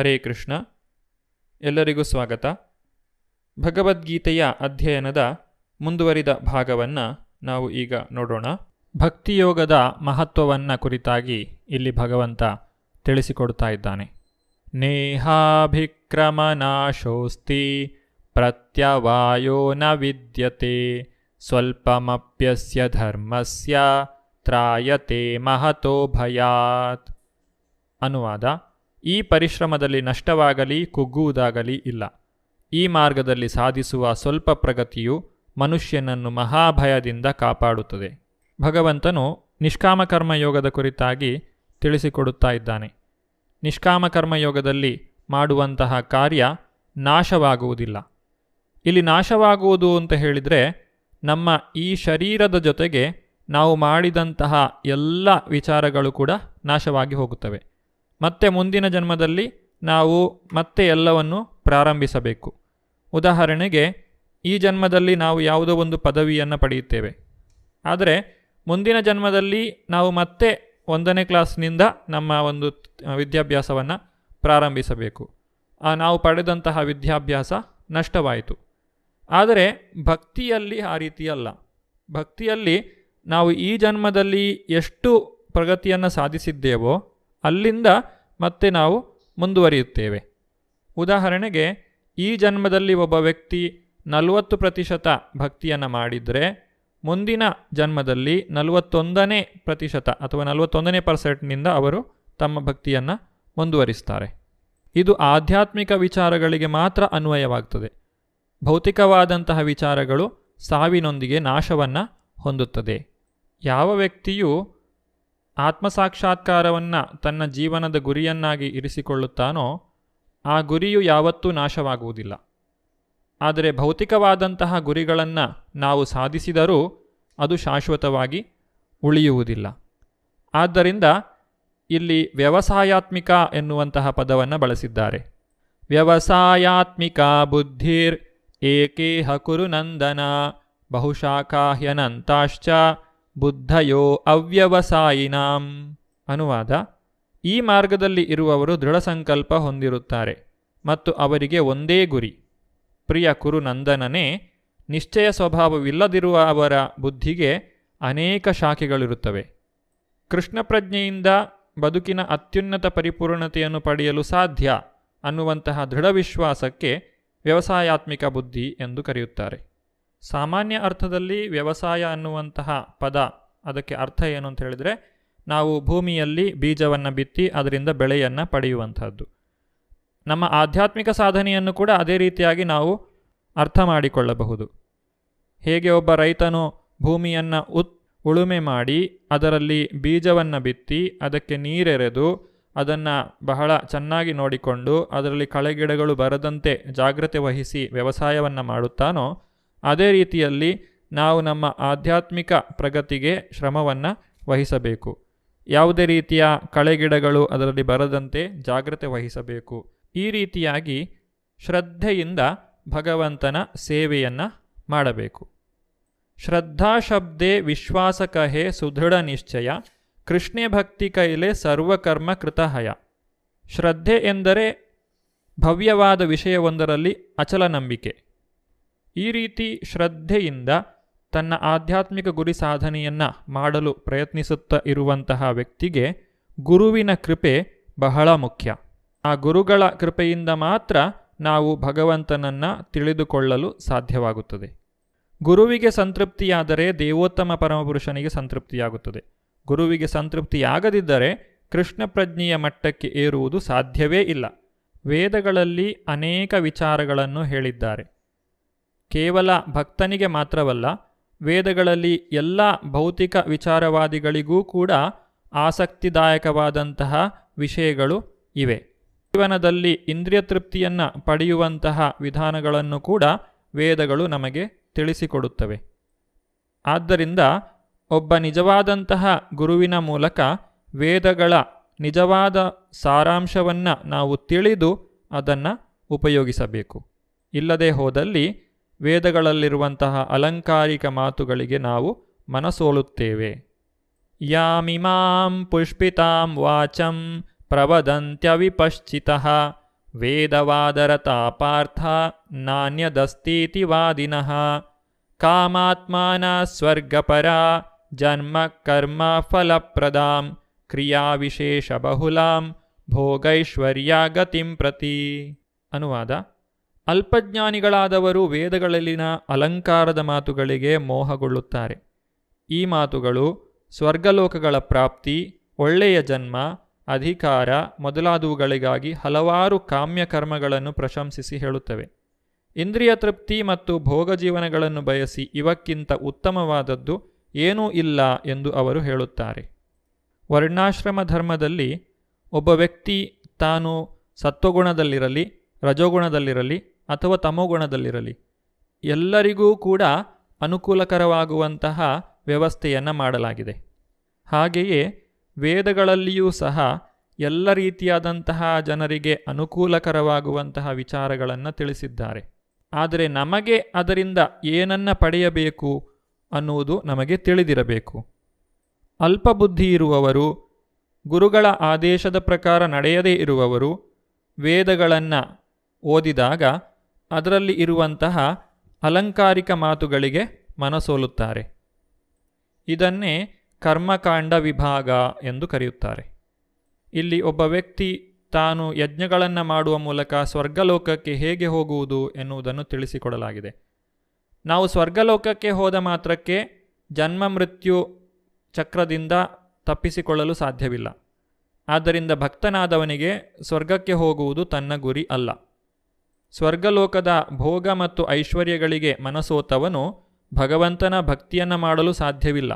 ಹರೇ ಕೃಷ್ಣ. ಎಲ್ಲರಿಗೂ ಸ್ವಾಗತ. ಭಗವದ್ಗೀತೆಯ ಅಧ್ಯಯನದ ಮುಂದುವರಿದ ಭಾಗವನ್ನು ನಾವು ಈಗ ನೋಡೋಣ. ಭಕ್ತಿಯೋಗದ ಮಹತ್ವವನ್ನು ಕುರಿತಾಗಿ ಇಲ್ಲಿ ಭಗವಂತ ತಿಳಿಸಿಕೊಡ್ತಾ ಇದ್ದಾನೆ. ನೇಹಾಭಿಕ್ರಮನಾಶೋಸ್ತಿ ಪ್ರತ್ಯವಾಯೋ ನ ವಿದ್ಯತೆ ಸ್ವಲ್ಪಮಪ್ಯಸ್ಯ ಧರ್ಮಸ್ಯ ತ್ರಾಯತೆ ಮಹತೋ ಭಯಾತ್. ಅನುವಾದ ಈ ಪರಿಶ್ರಮದಲ್ಲಿ ನಷ್ಟವಾಗಲಿ, ಕುಗ್ಗುವುದಾಗಲಿ ಇಲ್ಲ. ಈ ಮಾರ್ಗದಲ್ಲಿ ಸಾಧಿಸುವ ಸ್ವಲ್ಪ ಪ್ರಗತಿಯು ಮನುಷ್ಯನನ್ನು ಮಹಾಭಯದಿಂದ ಕಾಪಾಡುತ್ತದೆ. ಭಗವಂತನು ನಿಷ್ಕಾಮ ಕರ್ಮಯೋಗದ ಕುರಿತಾಗಿ ತಿಳಿಸಿಕೊಡುತ್ತಾ ಇದ್ದಾನೆ. ನಿಷ್ಕಾಮ ಕರ್ಮಯೋಗದಲ್ಲಿ ಮಾಡುವಂತಹ ಕಾರ್ಯ ನಾಶವಾಗುವುದಿಲ್ಲ. ಇಲ್ಲಿ ನಾಶವಾಗುವುದು ಅಂತ ಹೇಳಿದರೆ ನಮ್ಮ ಈ ಶರೀರದ ಜೊತೆಗೆ ನಾವು ಮಾಡಿದಂತಹ ಎಲ್ಲ ವಿಚಾರಗಳು ಕೂಡ ನಾಶವಾಗಿ ಹೋಗುತ್ತವೆ. ಮತ್ತೆ ಮುಂದಿನ ಜನ್ಮದಲ್ಲಿ ನಾವು ಮತ್ತೆ ಎಲ್ಲವನ್ನು ಪ್ರಾರಂಭಿಸಬೇಕು. ಉದಾಹರಣೆಗೆ, ಈ ಜನ್ಮದಲ್ಲಿ ನಾವು ಯಾವುದೋ ಒಂದು ಪದವಿಯನ್ನು ಪಡೆಯುತ್ತೇವೆ. ಆದರೆ, ಮುಂದಿನ ಜನ್ಮದಲ್ಲಿ ನಾವು ಮತ್ತೆ ಒಂದನೇ ಕ್ಲಾಸ್ನಿಂದ ನಮ್ಮ ಒಂದು ವಿದ್ಯಾಭ್ಯಾಸವನ್ನು ಪ್ರಾರಂಭಿಸಬೇಕು. ನಾವು ಪಡೆದಂತಹ ವಿದ್ಯಾಭ್ಯಾಸ ನಷ್ಟವಾಯಿತು. ಆದರೆ, ಭಕ್ತಿಯಲ್ಲಿ ಆ ರೀತಿಯಲ್ಲ ಭಕ್ತಿಯಲ್ಲಿ ನಾವು ಈ ಜನ್ಮದಲ್ಲಿ ಎಷ್ಟು ಪ್ರಗತಿಯನ್ನು ಸಾಧಿಸಿದ್ದೇವೋ, ಅಲ್ಲಿಂದ ಮತ್ತೆ ನಾವು ಮುಂದುವರಿಯುತ್ತೇವೆ. ಉದಾಹರಣೆಗೆ, ಈ ಜನ್ಮದಲ್ಲಿ ಒಬ್ಬ ವ್ಯಕ್ತಿ ನಲವತ್ತು ಪ್ರತಿಶತ ಭಕ್ತಿಯನ್ನು ಮಾಡಿದರೆ, ಮುಂದಿನ ಜನ್ಮದಲ್ಲಿ ನಲವತ್ತೊಂದನೇ ಪ್ರತಿಶತ ಅಥವಾ ನಲವತ್ತೊಂದನೇ ಪರ್ಸೆಂಟ್ನಿಂದ ಅವರು ತಮ್ಮ ಭಕ್ತಿಯನ್ನು ಮುಂದುವರಿಸ್ತಾರೆ. ಇದು ಆಧ್ಯಾತ್ಮಿಕ ವಿಚಾರಗಳಿಗೆ ಮಾತ್ರ ಅನ್ವಯವಾಗ್ತದೆ. ಭೌತಿಕವಾದಂತಹ ವಿಚಾರಗಳು ಸಾವಿನೊಂದಿಗೆ ನಾಶವನ್ನು ಹೊಂದುತ್ತದೆ. ಯಾವ ವ್ಯಕ್ತಿಯು ಆತ್ಮಸಾಕ್ಷಾತ್ಕಾರವನ್ನು ತನ್ನ ಜೀವನದ ಗುರಿಯನ್ನಾಗಿ ಇರಿಸಿಕೊಳ್ಳುತ್ತಾನೋ, ಆ ಗುರಿಯು ಯಾವತ್ತೂ ನಾಶವಾಗುವುದಿಲ್ಲ. ಆದರೆ ಭೌತಿಕವಾದಂತಹ ಗುರಿಗಳನ್ನು ನಾವು ಸಾಧಿಸಿದರೂ ಅದು ಶಾಶ್ವತವಾಗಿ ಉಳಿಯುವುದಿಲ್ಲ. ಆದ್ದರಿಂದ ಇಲ್ಲಿ ವ್ಯವಸಾಯಾತ್ಮಿಕ ಎನ್ನುವಂತಹ ಪದವನ್ನು ಬಳಸಿದ್ದಾರೆ. ವ್ಯವಸಾಯಾತ್ಮಿಕ ಬುದ್ಧಿರ್ ಏಕೇಹ ಕುರುನಂದನ ಬಹುಶಾಖಾಹ್ಯನಂತಾಶ್ಚ ಬುದ್ಧಯೋ ಅವ್ಯವಸಾಯಿನಾಂ. ಅನುವಾದ, ಈ ಮಾರ್ಗದಲ್ಲಿ ಇರುವವರು ದೃಢ ಸಂಕಲ್ಪ ಹೊಂದಿರುತ್ತಾರೆ ಮತ್ತು ಅವರಿಗೆ ಒಂದೇ ಗುರಿ. ಪ್ರಿಯ ಕುರುನಂದನನೇ, ನಿಶ್ಚಯ ಸ್ವಭಾವವಿಲ್ಲದಿರುವ ಅವರ ಬುದ್ಧಿಗೆ ಅನೇಕ ಶಾಖೆಗಳಿರುತ್ತವೆ. ಕೃಷ್ಣ ಪ್ರಜ್ಞೆಯಿಂದ ಬದುಕಿನ ಅತ್ಯುನ್ನತ ಪರಿಪೂರ್ಣತೆಯನ್ನು ಪಡೆಯಲು ಸಾಧ್ಯ ಅನ್ನುವಂತಹ ದೃಢ ವಿಶ್ವಾಸಕ್ಕೆ ವ್ಯವಸಾಯಾತ್ಮಿಕ ಬುದ್ಧಿ ಎಂದು ಕರೆಯುತ್ತಾರೆ. ಸಾಮಾನ್ಯ ಅರ್ಥದಲ್ಲಿ ವ್ಯವಸಾಯ ಅನ್ನುವಂತಹ ಪದ, ಅದಕ್ಕೆ ಅರ್ಥ ಏನು ಅಂತ ಹೇಳಿದರೆ, ನಾವು ಭೂಮಿಯಲ್ಲಿ ಬೀಜವನ್ನು ಬಿತ್ತಿ ಅದರಿಂದ ಬೆಳೆಯನ್ನು ಪಡೆಯುವಂಥದ್ದು ನಮ್ಮ ಆಧ್ಯಾತ್ಮಿಕ ಸಾಧನೆಯನ್ನು ಕೂಡ ಅದೇ ರೀತಿಯಾಗಿ ನಾವು ಅರ್ಥ ಮಾಡಿಕೊಳ್ಳಬಹುದು. ಹೇಗೆ ಒಬ್ಬ ರೈತನು ಭೂಮಿಯನ್ನು ಉತ್, ಉಳುಮೆ ಮಾಡಿ ಅದರಲ್ಲಿ ಬೀಜವನ್ನು ಬಿತ್ತಿ ಅದಕ್ಕೆ ನೀರೆರೆದು ಅದನ್ನು ಬಹಳ ಚೆನ್ನಾಗಿ ನೋಡಿಕೊಂಡು ಅದರಲ್ಲಿ ಕಳೆಗಿಡಗಳು ಬರದಂತೆ ಜಾಗ್ರತೆ ವಹಿಸಿ ವ್ಯವಸಾಯವನ್ನು ಮಾಡುತ್ತಾನೋ ಅದೇ ರೀತಿಯಲ್ಲಿ ನಾವು ನಮ್ಮ ಆಧ್ಯಾತ್ಮಿಕ ಪ್ರಗತಿಗೆ ಶ್ರಮವನ್ನು ವಹಿಸಬೇಕು. ಯಾವುದೇ ರೀತಿಯ ಕಳೆಗಿಡಗಳು ಅದರಲ್ಲಿ ಬರದಂತೆ ಜಾಗ್ರತೆ ವಹಿಸಬೇಕು. ಈ ರೀತಿಯಾಗಿ ಶ್ರದ್ಧೆಯಿಂದ ಭಗವಂತನ ಸೇವೆಯನ್ನು ಮಾಡಬೇಕು. ಶ್ರದ್ಧಾ ಶಬ್ದೇ ವಿಶ್ವಾಸ ಕಹೆ ಸುದೃಢ ನಿಶ್ಚಯ, ಕೃಷ್ಣೆ ಭಕ್ತಿ ಕೈಲೆ ಸರ್ವಕರ್ಮ ಕೃತಹಯ. ಶ್ರದ್ಧೆ ಎಂದರೆ ಭವ್ಯವಾದ ವಿಷಯವೊಂದರಲ್ಲಿ ಅಚಲ ನಂಬಿಕೆ. ಈ ರೀತಿ ಶ್ರದ್ಧೆಯಿಂದ ತನ್ನ ಆಧ್ಯಾತ್ಮಿಕ ಗುರಿ ಸಾಧನೆಯನ್ನು ಮಾಡಲು ಪ್ರಯತ್ನಿಸುತ್ತಾ ಇರುವಂತಹ ವ್ಯಕ್ತಿಗೆ ಗುರುವಿನ ಕೃಪೆ ಬಹಳ ಮುಖ್ಯ. ಆ ಗುರುಗಳ ಕೃಪೆಯಿಂದ ಮಾತ್ರ ನಾವು ಭಗವಂತನನ್ನು ತಿಳಿದುಕೊಳ್ಳಲು ಸಾಧ್ಯವಾಗುತ್ತದೆ. ಗುರುವಿಗೆ ಸಂತೃಪ್ತಿಯಾದರೆ ದೇವೋತ್ತಮ ಪರಮಪುರುಷನಿಗೆ ಸಂತೃಪ್ತಿಯಾಗುತ್ತದೆ. ಗುರುವಿಗೆ ಸಂತೃಪ್ತಿಯಾಗದಿದ್ದರೆ ಕೃಷ್ಣ ಪ್ರಜ್ಞೆಯ ಮಟ್ಟಕ್ಕೆ ಏರುವುದು ಸಾಧ್ಯವೇ ಇಲ್ಲ. ವೇದಗಳಲ್ಲಿ ಅನೇಕ ವಿಚಾರಗಳನ್ನು ಹೇಳಿದ್ದಾರೆ. ಕೇವಲ ಭಕ್ತನಿಗೆ ಮಾತ್ರವಲ್ಲ, ವೇದಗಳಲ್ಲಿ ಎಲ್ಲ ಭೌತಿಕ ವಿಚಾರವಾದಿಗಳಿಗೂ ಕೂಡ ಆಸಕ್ತಿದಾಯಕವಾದಂತಹ ವಿಷಯಗಳು ಇವೆ. ಜೀವನದಲ್ಲಿ ಇಂದ್ರಿಯ ತೃಪ್ತಿಯನ್ನು ಪಡೆಯುವಂತಹ ವಿಧಾನಗಳನ್ನು ಕೂಡ ವೇದಗಳು ನಮಗೆ ತಿಳಿಸಿಕೊಡುತ್ತವೆ. ಆದ್ದರಿಂದ ಒಬ್ಬ ನಿಜವಾದಂತಹ ಗುರುವಿನ ಮೂಲಕ ವೇದಗಳ ನಿಜವಾದ ಸಾರಾಂಶವನ್ನು ನಾವು ತಿಳಿದು ಅದನ್ನು ಉಪಯೋಗಿಸಬೇಕು. ಇಲ್ಲದೆ ಹೋದಲ್ಲಿ ವೇದಗಳಲ್ಲಿರುವಂತಹ ಅಲಂಕಾರಿಕ ಮಾತುಗಳಿಗೆ ನಾವು ಮನಸೋಲುತ್ತೇವೆ. ಯಾಮಿಮಾಂ ಪುಷ್ಪಿತಾಂ ವಾಚಂ ಪ್ರವದಂತ್ಯವಿಪಶ್ಚಿತ. ವೇದವಾದರತಾ ಪಾರ್ಥ ನಾಣ್ಯದಸ್ತೀತಿ ವಾದಿನಃ. ಕಾಮಾತ್ಮಾನ ಸ್ವರ್ಗಪರ ಜನ್ಮ ಕರ್ಮ ಫಲಪ್ರದಾಂ ಕ್ರಿಯಾವಿಶೇಷ ಬಹುಲಾಂ ಭೋಗೈಶ್ವರ್ಯಾಗತಿಂ ಪ್ರತಿ. ಅನುವಾದ ಅಲ್ಪಜ್ಞಾನಿಗಳಾದವರು ವೇದಗಳಲ್ಲಿನ ಅಲಂಕಾರದ ಮಾತುಗಳಿಗೆ ಮೋಹಗೊಳ್ಳುತ್ತಾರೆ. ಈ ಮಾತುಗಳು ಸ್ವರ್ಗಲೋಕಗಳ ಪ್ರಾಪ್ತಿ, ಒಳ್ಳೆಯ ಜನ್ಮ, ಅಧಿಕಾರ ಮೊದಲಾದವುಗಳಿಗಾಗಿ ಹಲವಾರು ಕಾಮ್ಯ ಕರ್ಮಗಳನ್ನು ಪ್ರಶಂಸಿಸಿ ಹೇಳುತ್ತವೆ. ಇಂದ್ರಿಯ ತೃಪ್ತಿ ಮತ್ತು ಭೋಗ ಜೀವನಗಳನ್ನು ಬಯಸಿ ಇವಕ್ಕಿಂತ ಉತ್ತಮವಾದದ್ದು ಏನೂ ಇಲ್ಲ ಎಂದು ಅವರು ಹೇಳುತ್ತಾರೆ. ವರ್ಣಾಶ್ರಮ ಧರ್ಮದಲ್ಲಿ ಒಬ್ಬ ವ್ಯಕ್ತಿ ತಾನು ಸತ್ವಗುಣದಲ್ಲಿರಲಿ ರಜೋಗುಣದಲ್ಲಿರಲಿ ಅಥವಾ ತಮೋಗುಣದಲ್ಲಿರಲಿ, ಎಲ್ಲರಿಗೂ ಕೂಡ ಅನುಕೂಲಕರವಾಗುವಂತಹ ವ್ಯವಸ್ಥೆಯನ್ನು ಮಾಡಲಾಗಿದೆ. ಹಾಗೆಯೇ ವೇದಗಳಲ್ಲಿಯೂ ಸಹ ಎಲ್ಲ ರೀತಿಯಾದಂತಹ ಜನರಿಗೆ ಅನುಕೂಲಕರವಾಗುವಂತಹ ವಿಚಾರಗಳನ್ನು ತಿಳಿಸಿದ್ದಾರೆ. ಆದರೆ ನಮಗೆ ಅದರಿಂದ ಏನನ್ನ ಪಡೆಯಬೇಕು ಅನ್ನುವುದು ನಮಗೆ ತಿಳಿದಿರಬೇಕು. ಅಲ್ಪಬುದ್ಧಿ ಇರುವವರು, ಗುರುಗಳ ಆದೇಶದ ಪ್ರಕಾರ ನಡೆಯದೇ ಇರುವವರು, ವೇದಗಳನ್ನು ಓದಿದಾಗ ಅದರಲ್ಲಿ ಇರುವಂತಹ ಅಲಂಕಾರಿಕ ಮಾತುಗಳಿಗೆ ಮನಸೋಲುತ್ತಾರೆ. ಇದನ್ನೇ ಕರ್ಮಕಾಂಡ ವಿಭಾಗ ಎಂದು ಕರೆಯುತ್ತಾರೆ. ಇಲ್ಲಿ ಒಬ್ಬ ವ್ಯಕ್ತಿ ತಾನು ಯಜ್ಞಗಳನ್ನು ಮಾಡುವ ಮೂಲಕ ಸ್ವರ್ಗಲೋಕಕ್ಕೆ ಹೇಗೆ ಹೋಗುವುದು ಎನ್ನುವುದನ್ನು ತಿಳಿಸಿಕೊಡಲಾಗಿದೆ. ನಾವು ಸ್ವರ್ಗಲೋಕಕ್ಕೆ ಹೋದ ಮಾತ್ರಕ್ಕೆ ಜನ್ಮ ಮೃತ್ಯು ಚಕ್ರದಿಂದ ತಪ್ಪಿಸಿಕೊಳ್ಳಲು ಸಾಧ್ಯವಿಲ್ಲ. ಆದ್ದರಿಂದ ಭಕ್ತನಾದವನಿಗೆ ಸ್ವರ್ಗಕ್ಕೆ ಹೋಗುವುದು ತನ್ನ ಗುರಿ ಅಲ್ಲ. ಸ್ವರ್ಗಲೋಕದ ಭೋಗ ಮತ್ತು ಐಶ್ವರ್ಯಗಳಿಗೆ ಮನಸೋತವನು ಭಗವಂತನ ಭಕ್ತಿಯನ್ನು ಮಾಡಲು ಸಾಧ್ಯವಿಲ್ಲ.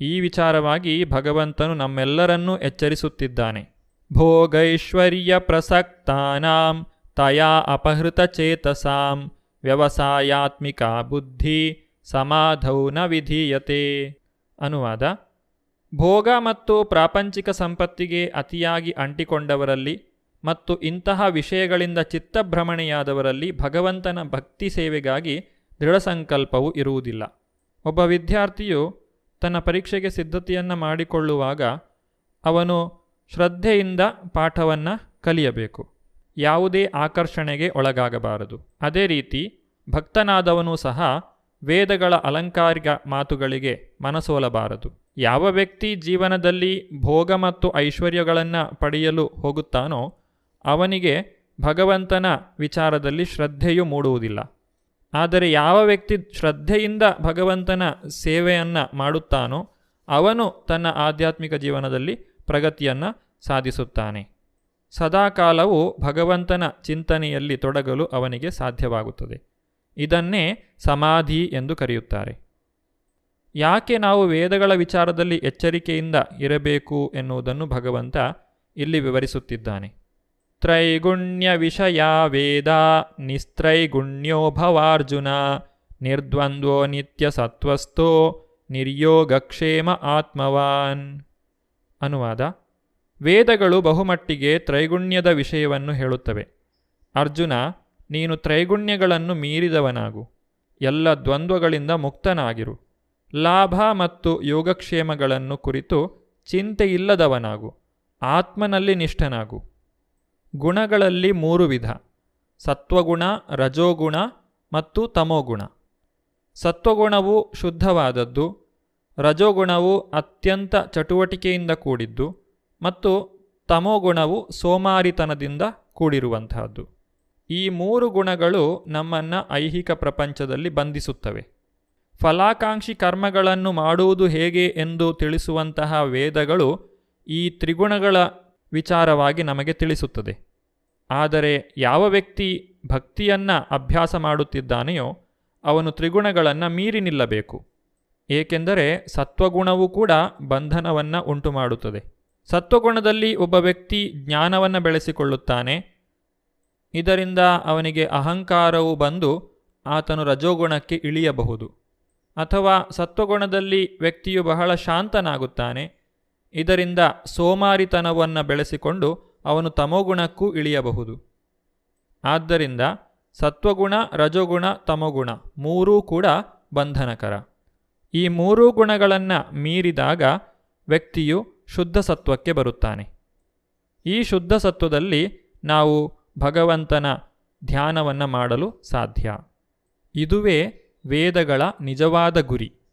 ಈ ವಿಚಾರವಾಗಿ ಭಗವಂತನು ನಮ್ಮೆಲ್ಲರನ್ನೂ ಎಚ್ಚರಿಸುತ್ತಿದ್ದಾನೆ. ಭೋಗೈಶ್ವರ್ಯ ಪ್ರಸಕ್ತಾನಾಂ ತಯಾ ಅಪಹೃತ ಚೇತಸಾಂ ವ್ಯವಸಾಯಾತ್ಮಿಕ ಬುದ್ಧಿ ಸಮಾಧೌ ನ ವಿಧೀಯತೆ ಅನುವಾದ. ಭೋಗ ಮತ್ತು ಪ್ರಾಪಂಚಿಕ ಸಂಪತ್ತಿಗೆ ಅತಿಯಾಗಿ ಅಂಟಿಕೊಂಡವರಲ್ಲಿ ಮತ್ತು ಇಂತಹ ವಿಷಯಗಳಿಂದ ಚಿತ್ತಭ್ರಮಣೆಯಾದವರಲ್ಲಿ ಭಗವಂತನ ಭಕ್ತಿ ಸೇವೆಗಾಗಿ ದೃಢ ಸಂಕಲ್ಪವು ಇರುವುದಿಲ್ಲ. ಒಬ್ಬ ವಿದ್ಯಾರ್ಥಿಯು ತನ್ನ ಪರೀಕ್ಷೆಗೆ ಸಿದ್ಧತೆಯನ್ನು ಮಾಡಿಕೊಳ್ಳುವಾಗ ಅವನು ಶ್ರದ್ಧೆಯಿಂದ ಪಾಠವನ್ನು ಕಲಿಯಬೇಕು. ಯಾವುದೇ ಆಕರ್ಷಣೆಗೆ ಒಳಗಾಗಬಾರದು. ಅದೇ ರೀತಿ ಭಕ್ತನಾದವನು ಸಹ ವೇದಗಳ ಅಲಂಕಾರಿಕ ಮಾತುಗಳಿಗೆ ಮನಸೋಲಬಾರದು. ಯಾವ ವ್ಯಕ್ತಿ ಜೀವನದಲ್ಲಿ ಭೋಗ ಮತ್ತು ಐಶ್ವರ್ಯಗಳನ್ನು ಪಡೆಯಲು ಹೋಗುತ್ತಾನೋ ಅವನಿಗೆ ಭಗವಂತನ ವಿಚಾರದಲ್ಲಿ ಶ್ರದ್ಧೆಯು ಮೂಡುವುದಿಲ್ಲ. ಆದರೆ ಯಾವ ವ್ಯಕ್ತಿ ಶ್ರದ್ಧೆಯಿಂದ ಭಗವಂತನ ಸೇವೆಯನ್ನು ಮಾಡುತ್ತಾನೋ ಅವನು ತನ್ನ ಆಧ್ಯಾತ್ಮಿಕ ಜೀವನದಲ್ಲಿ ಪ್ರಗತಿಯನ್ನು ಸಾಧಿಸುತ್ತಾನೆ. ಸದಾಕಾಲವು ಭಗವಂತನ ಚಿಂತನೆಯಲ್ಲಿ ತೊಡಗಲು ಅವನಿಗೆ ಸಾಧ್ಯವಾಗುತ್ತದೆ. ಇದನ್ನೇ ಸಮಾಧಿ ಎಂದು ಕರೆಯುತ್ತಾರೆ. ಯಾಕೆ ನಾವು ವೇದಗಳ ವಿಚಾರದಲ್ಲಿ ಎಚ್ಚರಿಕೆಯಿಂದ ಇರಬೇಕು ಎನ್ನುವುದನ್ನು ಭಗವಂತ ಇಲ್ಲಿ ವಿವರಿಸುತ್ತಿದ್ದಾನೆ. ತ್ರೈಗುಣ್ಯ ವಿಷಯ ವೇದ, ನಿಸ್ತ್ರೈಗುಣ್ಯೋ ಭವಾರ್ಜುನ, ನಿರ್ದ್ವಂದ್ವೋ ನಿತ್ಯ ಸತ್ವಸ್ಥೋ ನಿರ್ಯೋಗಕ್ಷೇಮ ಆತ್ಮವಾನ್. ಅನುವಾದ. ವೇದಗಳು ಬಹುಮಟ್ಟಿಗೆ ತ್ರೈಗುಣ್ಯದ ವಿಷಯವನ್ನು ಹೇಳುತ್ತವೆ. ಅರ್ಜುನ, ನೀನು ತ್ರೈಗುಣ್ಯಗಳನ್ನು ಮೀರಿದವನಾಗು. ಎಲ್ಲ ದ್ವಂದ್ವಗಳಿಂದ ಮುಕ್ತನಾಗಿರು. ಲಾಭ ಮತ್ತು ಯೋಗಕ್ಷೇಮಗಳನ್ನು ಕುರಿತು ಚಿಂತೆಯಿಲ್ಲದವನಾಗು. ಆತ್ಮನಲ್ಲಿ ನಿಷ್ಠನಾಗು. ಗುಣಗಳಲ್ಲಿ ಮೂರು ವಿಧ. ಸತ್ವಗುಣ, ರಜೋಗುಣ ಮತ್ತು ತಮೋಗುಣ. ಸತ್ವಗುಣವು ಶುದ್ಧವಾದದ್ದು, ರಜೋಗುಣವು ಅತ್ಯಂತ ಚಟುವಟಿಕೆಯಿಂದ ಕೂಡಿದ್ದು ಮತ್ತು ತಮೋಗುಣವು ಸೋಮಾರಿತನದಿಂದ ಕೂಡಿರುವಂತಹದ್ದು. ಈ ಮೂರು ಗುಣಗಳು ನಮ್ಮನ್ನು ಐಹಿಕ ಪ್ರಪಂಚದಲ್ಲಿ ಬಂಧಿಸುತ್ತವೆ. ಫಲಾಕಾಂಕ್ಷಿ ಕರ್ಮಗಳನ್ನು ಮಾಡುವುದು ಹೇಗೆ ಎಂದು ತಿಳಿಸುವಂತಹ ವೇದಗಳು ಈ ತ್ರಿಗುಣಗಳ ವಿಚಾರವಾಗಿ ನಮಗೆ ತಿಳಿಸುತ್ತದೆ. ಆದರೆ ಯಾವ ವ್ಯಕ್ತಿ ಭಕ್ತಿಯನ್ನು ಅಭ್ಯಾಸ ಮಾಡುತ್ತಿದ್ದಾನೆಯೋ ಅವನು ತ್ರಿಗುಣಗಳನ್ನು ಮೀರಿ ನಿಲ್ಲಬೇಕು. ಏಕೆಂದರೆ ಸತ್ವಗುಣವು ಕೂಡ ಬಂಧನವನ್ನು ಉಂಟು ಮಾಡುತ್ತದೆ ಸತ್ವಗುಣದಲ್ಲಿ ಒಬ್ಬ ವ್ಯಕ್ತಿ ಜ್ಞಾನವನ್ನು ಬೆಳೆಸಿಕೊಳ್ಳುತ್ತಾನೆ. ಇದರಿಂದ ಅವನಿಗೆ ಅಹಂಕಾರವು ಬಂದು ಆತನು ರಜೋಗುಣಕ್ಕೆ ಇಳಿಯಬಹುದು. ಅಥವಾ ಸತ್ವಗುಣದಲ್ಲಿ ವ್ಯಕ್ತಿಯು ಬಹಳ ಶಾಂತನಾಗುತ್ತಾನೆ. ಇದರಿಂದ ಸೋಮಾರಿತನವನ್ನು ಬೆಳೆಸಿಕೊಂಡು ಅವನು ತಮೋಗುಣಕ್ಕೂ ಇಳಿಯಬಹುದು. ಆದ್ದರಿಂದ ಸತ್ವಗುಣ, ರಜೋಗುಣ, ತಮೋಗುಣ ಮೂರೂ ಕೂಡ ಬಂಧನಕರ. ಈ ಮೂರೂ ಗುಣಗಳನ್ನು ಮೀರಿದಾಗ ವ್ಯಕ್ತಿಯು ಶುದ್ಧ ಸತ್ವಕ್ಕೆ ಬರುತ್ತಾನೆ. ಈ ಶುದ್ಧ ಸತ್ವದಲ್ಲಿ ನಾವು ಭಗವಂತನ ಧ್ಯಾನವನ್ನು ಮಾಡಲು ಸಾಧ್ಯ. ಇದುವೇ ವೇದಗಳ ನಿಜವಾದ ಗುರಿ.